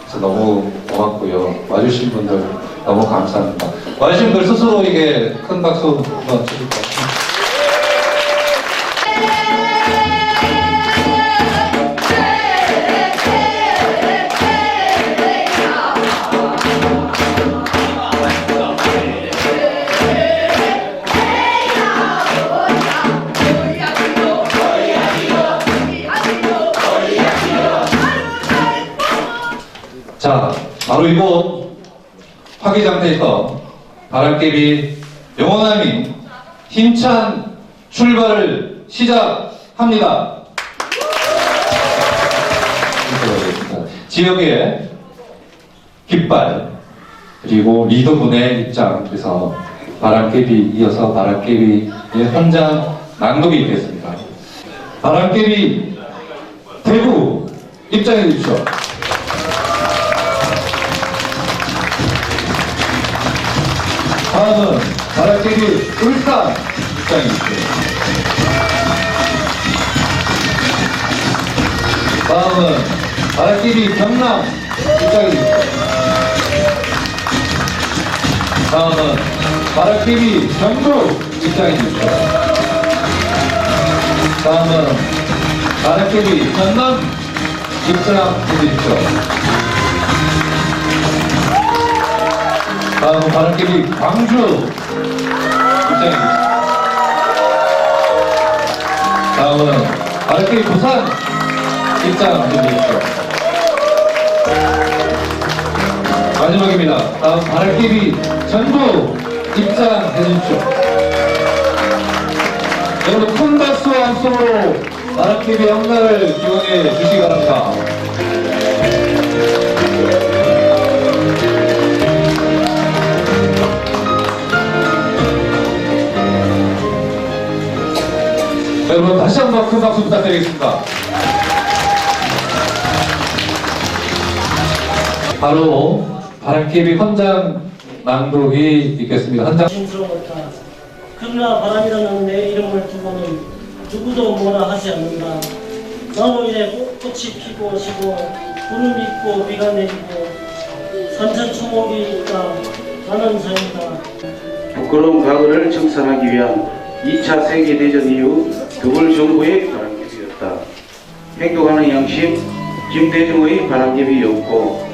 그래서 너무 고맙고요. 와주신 분들 너무 감사합니다. 와주신 분들 스스로에게 큰 박수 한번 쳐줄까요? 자, 바로 이곳 화기장터에서 바람개비 영원함이 힘찬 출발을 시작합니다. 지역의 깃발 그리고 리더분의 입장 그래서 바람개비 이어서 바람개비의 현장 낭독이 있겠습니다. 바람개비 대구 입장해 주십시오. 다음은 바람개비 울산 입장입니다. 다음은 바람개비 경남 입장입니다. 다음은 바람개비 경북 입장입니다. 다음은 바람개비 전남 입장 해주십시오. 다음은 바람개비 광주 입장입니다. 다음은 바람개비 부산 입장 드리겠습니다. 마지막입니다. 다음 바람개비 전부 입장해 주십시오. 여러분 큰 박수와 함성으로 바람개비 영날을 기원해 주시기 바랍니다. 여러분 다시 한 번 큰 박수 부탁드리겠습니다. 바로 바람개비 헌장 낭독이 있겠습니다. 헌장 조심스러웠다. 그러나 바람이라는 내 이름을 두고는 누구도 뭐라 하지 않는다. 나무 위에 꽃- 꽃이 피고 지고 구름이 있고 비가 내리고 산천초목이 있다. 나는 자유다. 부끄러운 과거를 청산하기 위한 2차 세계대전 이후 더블 정부의 바람개비였다. 행동하는 양심, 김대중의 바람개비였고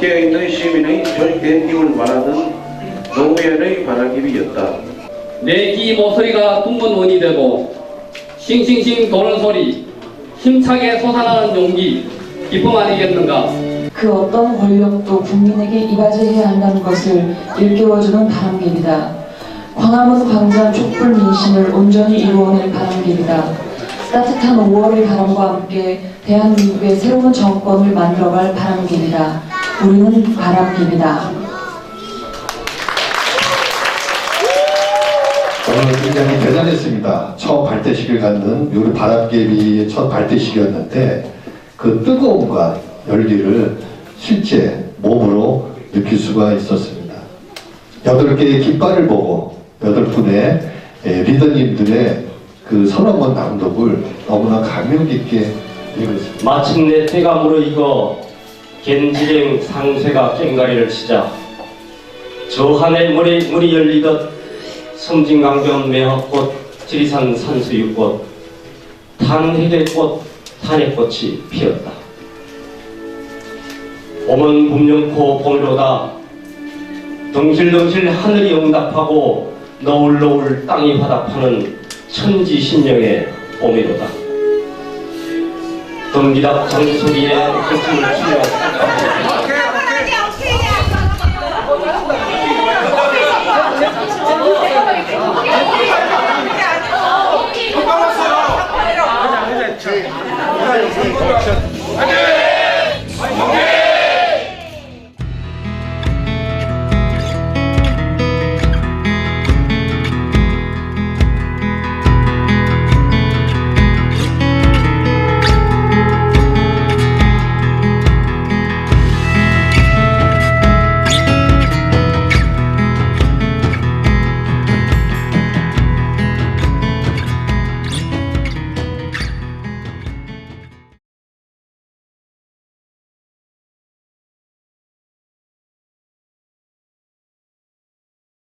깨어있는 시민의 조직된 힘을 말하던 노무현의 바람개비였다. 내기 모서리가 둥근 원이 되고 싱싱싱 도는 소리 힘차게 솟아나는 용기 기쁨 아니겠는가 그 어떤 권력도 국민에게 이바지해야 한다는 것을 일깨워주는 바람길이다. 광화문 광장 촛불 민심을 온전히 이루어낼 바람길이다. 따뜻한 5월의 바람과 함께 대한민국의 새로운 정권을 만들어갈 바람길이다. 우리는 바람길이다. 오늘 굉장히 대단했습니다. 처음 발대식을 갖는 우리 바람개비의 첫 발대식이었는데 그 뜨거움과 열기를 실제 몸으로 느낄 수가 있었습니다. 여덟 개의 깃발을 보고 여덟 분의 예, 리더님들의 그 선언문 낭독을 너무나 감명 깊게 읽었습니다. 마침내 때가 무르익어 겐지랭 상쇠가 꽹가리를 치자 저 하늘 물이, 물이 열리듯 섬진강변 매화꽃 지리산 산수유꽃 탄희대꽃 탄핵꽃이 피었다 봄은 봄연코 봄이로다 덩실덩실 하늘이 응답하고 너울너울 땅이 화답하는 천지신령의 봄이로다. 경기답 장소리에 그 것을 추려